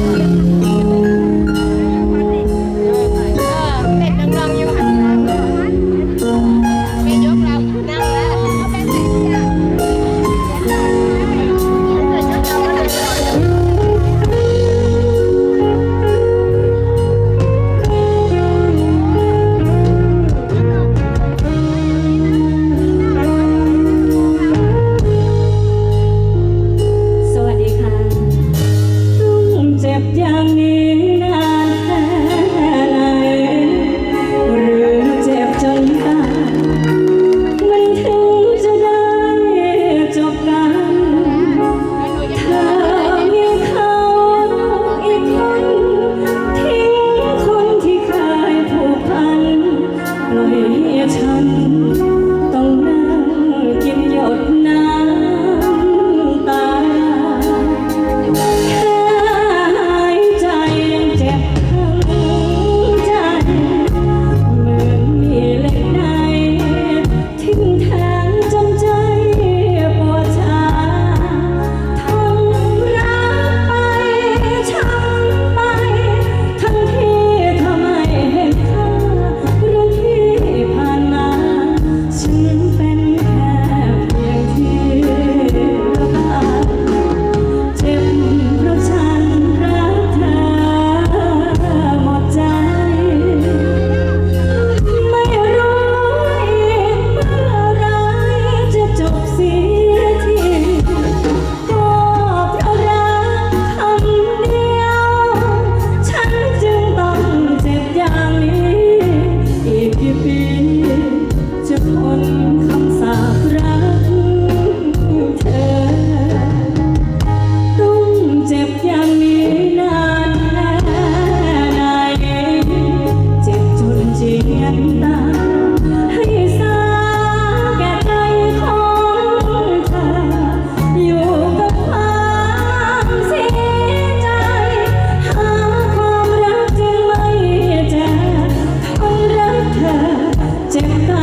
เอย่างนี้นานแค่ไหนหรือเจ็บจมันถึงจะได้จบกัน เธอมีเขาอีกคนทิ้งคนที่เคยผูกพันปลยฉัน December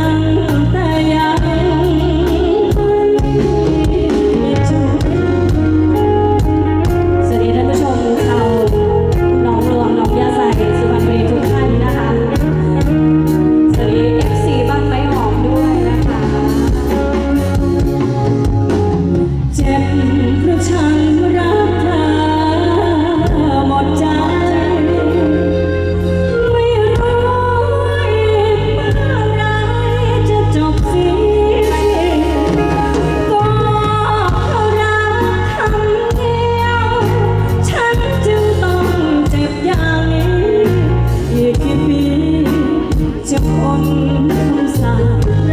你放。